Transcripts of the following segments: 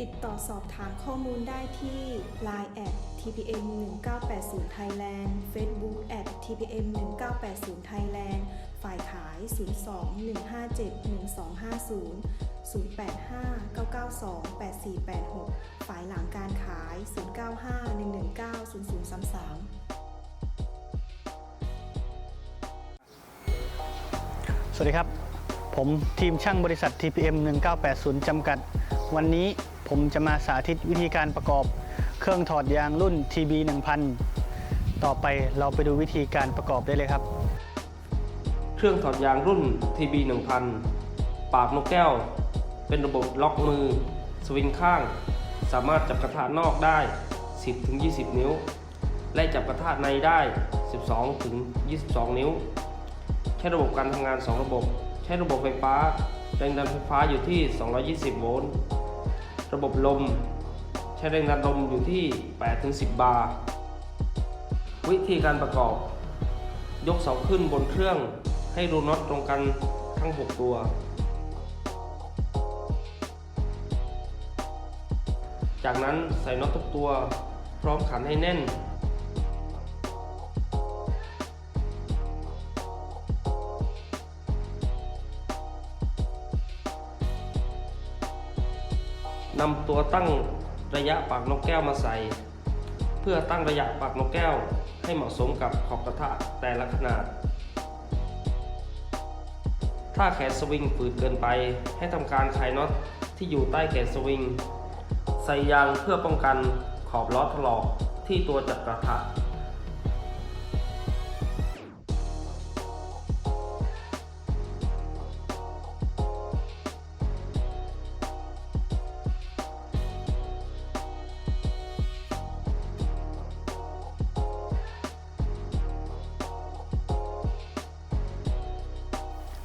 ติดต่อสอบถามข้อมูลได้ที่ Line at tpm 1980 Thailand Facebook at tpm 1980 Thailand ฝ่ายขาย 02 157 1250 085 992 8486 ฝ่ายหลังการขาย 095 119 0033สวัสดีครับ ผมทีมช่างบริษัท TPM 1980 จำกัด วันนี้ผมจะมาสาธิตวิธีการประกอบเครื่องถอดยางรุ่น TB 1000 ต่อไปเราไปดูวิธีการประกอบได้เลยครับ เครื่องถอดยางรุ่น TB 1000 ปากนกแก้ว เป็นระบบล็อกมือ สวิงข้าง สามารถจับกระทะนอกได้ 10-20 นิ้ว และจับกระทะในได้ 12-22 นิ้ว ใช้ระบบการทำงาน 2 ระบบ ใช้ระบบไฟฟ้าแรงดันไฟฟ้าอยู่ที่ 220 โวลต์ ระบบลม ใช้แรงดันลมอยู่ที่ 8-10 บาร์ วิธีการประกอบ ยกเสาขึ้นบนเครื่องให้รูน็อตตรงกันทั้ง 6 ตัว จากนั้นใส่น็อตทุกตัว พร้อมขันให้แน่น นำตัวตั้งระยะปากนกแก้วมาใส่ เพื่อตั้งระยะปากนกแก้วให้เหมาะสมกับขอบกระทะแต่ละขนาด ถ้าแขนสวิงฝืดเกินไป ให้ทำการคลายน็อตที่อยู่ใต้แขนสวิง ใส่ยางเพื่อป้องกันขอบล้อถลอกที่ตัวจับกระทะ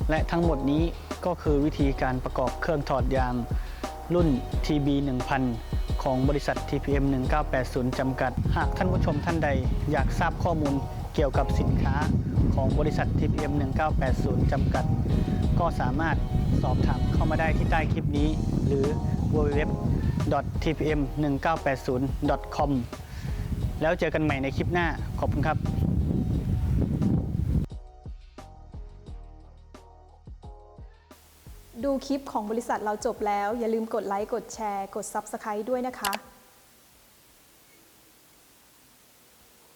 และทั้งหมดนี้ก็คือวิธีการประกอบเครื่องถอดยาง รุ่น TB 1000ของบริษัท TPM 1980 จำกัด หากท่านผู้ชมท่านใดอยากทราบข้อมูลเกี่ยวกับสินค้าของบริษัท TPM 1980 จำกัด ก็สามารถสอบถามเข้ามาได้ที่ใต้คลิปนี้ หรือ www.tpm1980.com แล้วเจอกันใหม่ในคลิปหน้า ขอบคุณครับ ดูคลิปของบริษัทเราจบแล้ว อย่าลืมกดไลค์ กดแชร์ กด Subscribe ด้วยนะคะ